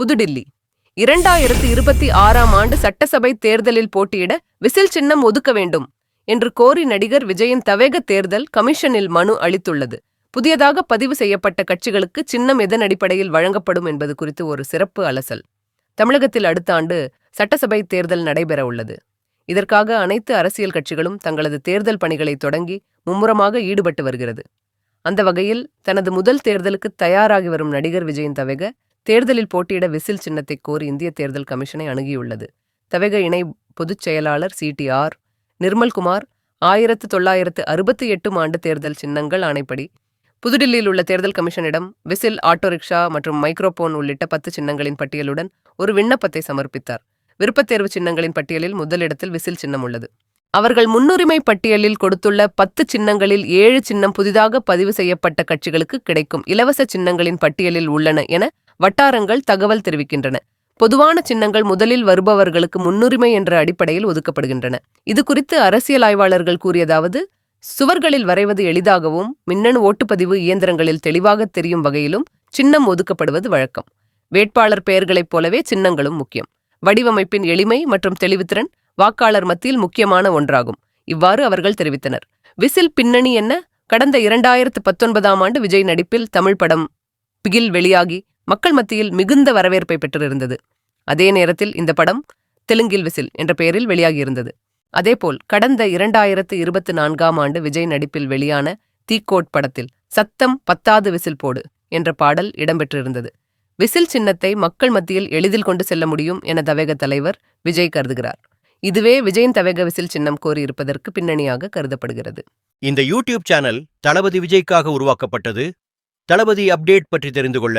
புதுடில்லி. இரண்டாயிரத்து இருபத்தி ஆறாம் ஆண்டு சட்டசபை தேர்தலில் போட்டியிட விசில் சின்னம் ஒதுக்க வேண்டும் என்று கோரி நடிகர் விஜயின் தவேக தேர்தல் கமிஷனில் மனு அளித்துள்ளது. புதியதாக பதிவு செய்யப்பட்ட கட்சிகளுக்கு சின்னம் எதன் அடிப்படையில் வழங்கப்படும் என்பது குறித்து ஒரு சிறப்பு அலசல். தமிழகத்தில் அடுத்த ஆண்டு சட்டசபை தேர்தல் நடைபெற உள்ளது இதற்காக அனைத்து அரசியல் கட்சிகளும் தங்களது தேர்தல் பணிகளை தொடங்கி மும்முரமாக ஈடுபட்டு வருகிறது. அந்த வகையில் தனது முதல் தேர்தலுக்கு தயாராகி வரும் நடிகர் விஜயின் தவேக தேர்தலில் போட்டியிட விசில் சின்னத்தை கோரி இந்திய தேர்தல் கமிஷனை அணுகியுள்ளது. தவேக இணை பொதுச் செயலாளர் சிடிஆர் நிர்மல்குமார் ஆயிரத்து தொள்ளாயிரத்து அறுபத்தி எட்டும் ஆண்டு தேர்தல் சின்னங்கள் ஆணைப்படி புதுடில்லியில் உள்ள தேர்தல் கமிஷனிடம் விசில் ஆட்டோ ரிக்ஷா மற்றும் மைக்ரோபோன் உள்ளிட்ட பத்து சின்னங்களின் பட்டியலுடன் ஒரு விண்ணப்பத்தை சமர்ப்பித்தார். விருப்பத் தேர்வு சின்னங்களின் பட்டியலில் முதலிடத்தில் விசில் சின்னம் உள்ளது. அவர்கள் முன்னுரிமை பட்டியலில் கொடுத்துள்ள பத்து சின்னங்களில் ஏழு சின்னம் புதிதாக பதிவு செய்யப்பட்ட கட்சிகளுக்கு கிடைக்கும் இலவச சின்னங்களின் பட்டியலில் உள்ளன என வட்டாரங்கள் தகவல் தெரிவிக்கின்றன. பொதுவான சின்னங்கள் முதலில் வருபவர்களுக்கு முன்னுரிமை என்ற அடிப்படையில் ஒதுக்கப்படுகின்றன. இது குறித்து அரசியல் ஆய்வாளர்கள் கூறியதாவது சுவர்களில் வரைவது எளிதாகவும் மின்னணு ஓட்டுப்பதிவு இயந்திரங்களில் தெளிவாக தெரியும் வகையிலும் சின்னம் ஒதுக்கப்படுவது வழக்கம். வேட்பாளர் பெயர்களைப் போலவே சின்னங்களும் முக்கியம். வடிவமைப்பின் எளிமை மற்றும் தெளிவுத்திறன் வாக்காளர் மத்தியில் முக்கியமான ஒன்றாகும். இவ்வாறு அவர்கள் தெரிவித்தனர். விசில் பின்னணி என்ன? கடந்த இரண்டாயிரத்து பத்தொன்பதாம் ஆண்டு விஜய் நடிப்பில் தமிழ் படம் பிகில் வெளியாகி மக்கள் மத்தியில் மிகுந்த வரவேற்பை பெற்றிருந்தது. அதே நேரத்தில் இந்த படம் தெலுங்கில் விசில் என்ற பெயரில் வெளியாகியிருந்தது. அதேபோல் கடந்த இரண்டாயிரத்து இருபத்தி நான்காம் ஆண்டு விஜய் நடிப்பில் வெளியான தீக்கோட் படத்தில் சத்தம் பத்தாவது விசில் போடு என்ற பாடல் இடம்பெற்றிருந்தது. விசில் சின்னத்தை மக்கள் மத்தியில் எளிதில் கொண்டு செல்ல முடியும் என தவேக தலைவர் விஜய் கருதுகிறார். இதுவே விஜயின் தவேக விசில் சின்னம் கோரியிருப்பதற்கு பின்னணியாக கருதப்படுகிறது. இந்த யூடியூப் சேனல் தளபதி விஜய்க்காக உருவாக்கப்பட்டது. தளபதி அப்டேட் பற்றி தெரிந்து கொள்ள